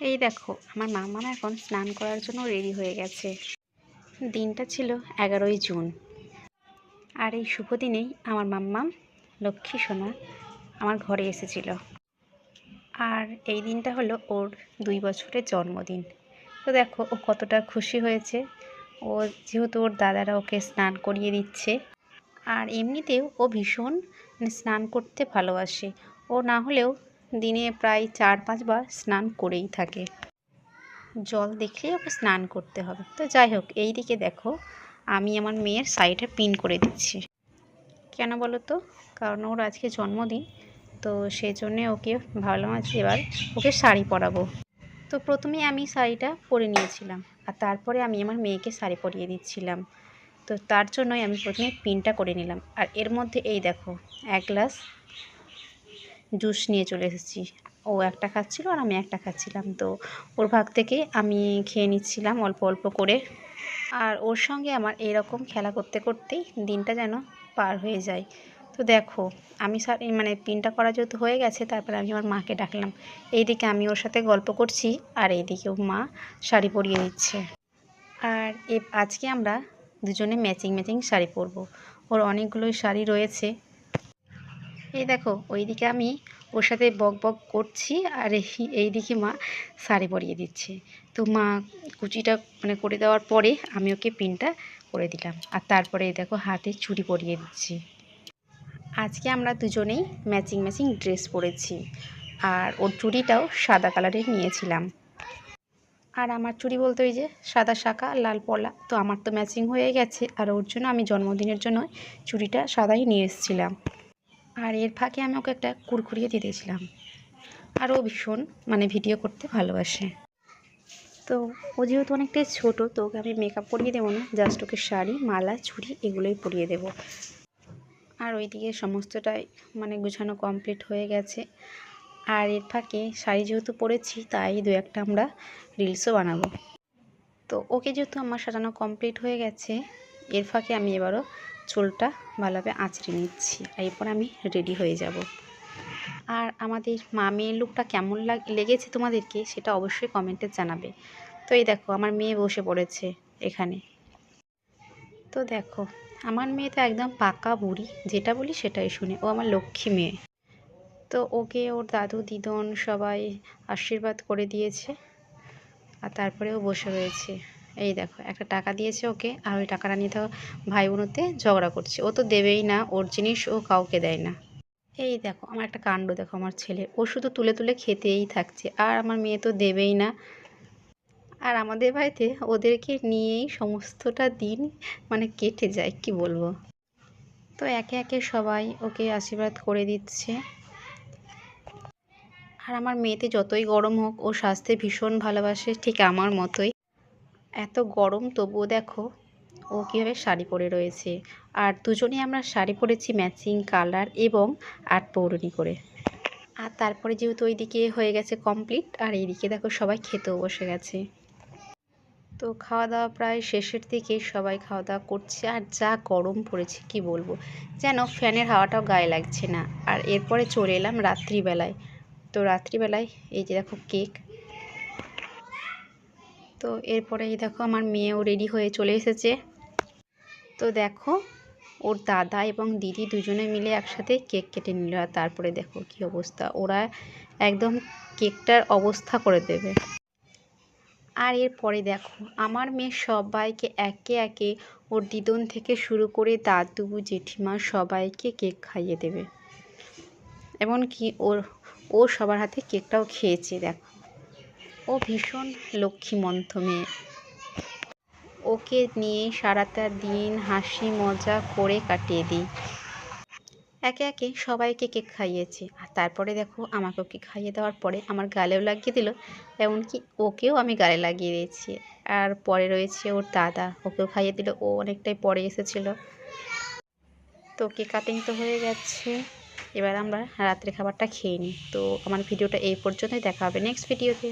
এই দেখো, আমার মামা এখন স্নান করার জন্য রেডি হয়ে গেছে। দিনটা ছিল এগারোই জুন। আর এই শুভ দিনেই আমার মাম্মা, লক্ষ্মী, সোনা আমার ঘরে এসেছিল। আর এই দিনটা হলো ওর দুই বছরের জন্মদিন। তো দেখো, ও কতটা খুশি হয়েছে। ও যেহেতু ওর দাদারা ওকে স্নান করিয়ে দিচ্ছে। আর এমনিতেও ও ভীষণ স্নান করতে ভালোবাসে। ও না হলেও দিনে প্রায় চার পাঁচবার স্নান করেই থাকে। জল দেখলেই ওকে স্নান করতে হবে। তো যাই হোক, এই দিকে দেখো, আমি আমার মেয়ের শাড়িটা পিন করে দিচ্ছি। কেন বলো তো? কারণ ওর আজকে জন্মদিন, তো সেই জন্যে ওকে ভাবলাম আজ এবার ওকে শাড়ি পরাবো। তো প্রথমে আমি শাড়িটা পরে নিয়েছিলাম, আর তারপরে আমি আমার মেয়েকে শাড়ি পরিয়ে দিচ্ছিলাম। তো তার জন্যই আমি প্রথমে পিনটা করে নিলাম। আর এর মধ্যে এই দেখো, এক গ্লাস জুস নিয়ে চলে এসেছি। ও একটা খাচ্ছিল আর আমি একটা খাচ্ছিলাম। তো ওর ভাগ থেকে আমি খেয়ে নিচ্ছিলাম অল্প অল্প করে। আর ওর সঙ্গে আমার এরকম খেলা করতে করতেই দিনটা যেন পার হয়ে যায়। তো দেখো, আমি মানে পিনটা করা যেহেতু হয়ে গেছে, তারপরে আমি আমার মাকে ডাকলাম। এইদিকে আমি ওর সাথে গল্প করছি আর এইদিকে মা শাড়ি পরিয়ে দিচ্ছে আর এ আজকে আমরা দুজনে ম্যাচিং ম্যাচিং শাড়ি পরবো। ওর অনেকগুলোই শাড়ি রয়েছে। এই দেখো, ওইদিকে আমি ওর সাথে বক বক করছি আর এই এইদিকে মা শাড়ি পরিয়ে দিচ্ছে। তো মা কুচিটা মানে করে দেওয়ার পরে আমি ওকে পিনটা করে দিলাম। আর তারপরে দেখো হাতে চুড়ি পরিয়ে দিচ্ছি। আজকে আমরা দুজনেই ম্যাচিং ম্যাচিং ড্রেস পরেছি আর ওর চুড়িটাও সাদা কালারের নিয়েছিলাম। আর আমার চুড়ি বলতে ওই যে সাদা শাঁখা, লাল পলা, তো আমার তো ম্যাচিং হয়ে গেছে। আর ওর জন্য আমি জন্মদিনের জন্য চুড়িটা সাদাই নিয়ে এসেছিলাম। আর এর ফাঁকে আমি ওকে একটা কুরকুরিয়ে দিয়ে দিয়েছিলাম। আর ও ভীষণ মানে ভিডিও করতে ভালোবাসে। তো ও যেহেতু অনেকটাই ছোটো, তো ওকে আমি মেকআপ করিয়ে দেবো না জাস্ট ওকে শাড়ি, মালা, চুড়ি এগুলোই পরিয়ে দেবো। আর ওইদিকে সমস্তটাই মানে গুছানো কমপ্লিট হয়ে গেছে। আর এর ফাঁকে শাড়ি যেহেতু পরেছি, তাই দু একটা আমরা রিলসও বানাবো। তো ওকে যেহেতু আমার সাজানো কমপ্লিট হয়ে গেছে, এর ফাঁকে আমি এবারও চুলটা ভালোভাবে আঁচড়ে নিচ্ছি এরপর আমি রেডি হয়ে যাব। আর আমাদের মা মেয়ের লুকটা কেমন লাগ, লেগেছে তোমাদেরকে সেটা অবশ্যই কমেন্টে জানাবে। তো এই দেখো, আমার মেয়ে বসে পড়েছে এখানে। তো দেখো, আমার মেয়ে তো একদম পাকা বুড়ি, যেটা বলি সেটাই শুনে। ও আমার লক্ষ্মী মেয়ে। তো ওকে ওর দাদু, দিদন সবাই আশীর্বাদ করে দিয়েছে। আর তারপরে ও বসে রয়েছে। এই দেখো, একটা টাকা দিয়েছে ওকে, আর ওই টাকাটা নিয়ে তো ভাই বোনতে ঝগড়া করছে। ও তো দেবেই না, ওর জিনিস ও কাউকে দেয় না। এই দেখো, আমার একটা কাণ্ড দেখো আমার ছেলে। ও শুধু তুলে তুলে খেতেই থাকছে, আর আমার মেয়ে তো দেবেই না। আর আমাদের বাড়িতে ওদেরকে নিয়েই সমস্তটা দিন মানে কেটে যায়, কি বলব? তো একে একে সবাই ওকে আশীর্বাদ করে দিচ্ছে। আর আমার মেয়েতে যতই গরম হোক, ও স্বাস্থ্যে ভীষণ ভালোবাসে, ঠিক আমার মতোই। এত গরম তবুও দেখো, ও কীভাবে শাড়ি পরে রয়েছে। আর দুজনেই আমরা শাড়ি পরেছি ম্যাচিং কালার এবং আট পৌরনি করে আর তারপরে যেহেতু ওইদিকে হয়ে গেছে কমপ্লিট আর এইদিকে দেখো সবাই খেতেও বসে গেছে। তো খাওয়া দাওয়া প্রায় শেষের দিকে সবাই খাওয়া দাওয়া করছে, আর যা গরম পড়েছে কি বলব। যেন ফ্যানের হাওয়াটাও গায়ে লাগছে না। আর এরপরে চলে এলাম রাত্রিবেলায়। তো রাত্রিবেলায় এই যে দেখো কেক তো এরপরে এই দেখো আমার মেয়েও রেডি হয়ে চলে এসেছে। তো দেখো, ওর দাদা এবং দিদি দুজনে মিলে একসাথে কেক কেটে নিল আর তারপরে দেখো কি অবস্থা। ওরা একদম কেকটার অবস্থা করে দেবে। আর এরপরে দেখো, আমার মেয়ে সবাইকে একে একে ওর দিদন থেকে শুরু করে দাদু, জেঠিমা সবাইকে কেক খাইয়ে দেবে। এমনকি ওর, ও সবার হাতে কেকটাও খেয়েছে, দেখো। ভীষণ লক্ষ্মীমন্ত মেয়ে ওকে নিয়ে সারাটা দিন হাসি মজা করে কাটিয়ে দিই। একে একে সবাইকে কেক খাইয়েছে। আর তারপরে দেখো আমাকে ওকে খাইয়ে দেওয়ার পরে আমার গালেও লাগিয়ে দিল, এমনকি ওকেও আমি গালে লাগিয়ে দিয়েছি। আর পরে রয়েছে ওর দাদা, ওকেও খাইয়ে দিল, ও অনেকটাই পরে এসেছিল। তো কেক কাটিং তো হয়ে গেছে। এবার আমরা রাত্রে খাবারটা খেয়ে নিই। তো আমার ভিডিওটা এই পর্যন্তই, দেখা হবে নেক্সট ভিডিওতে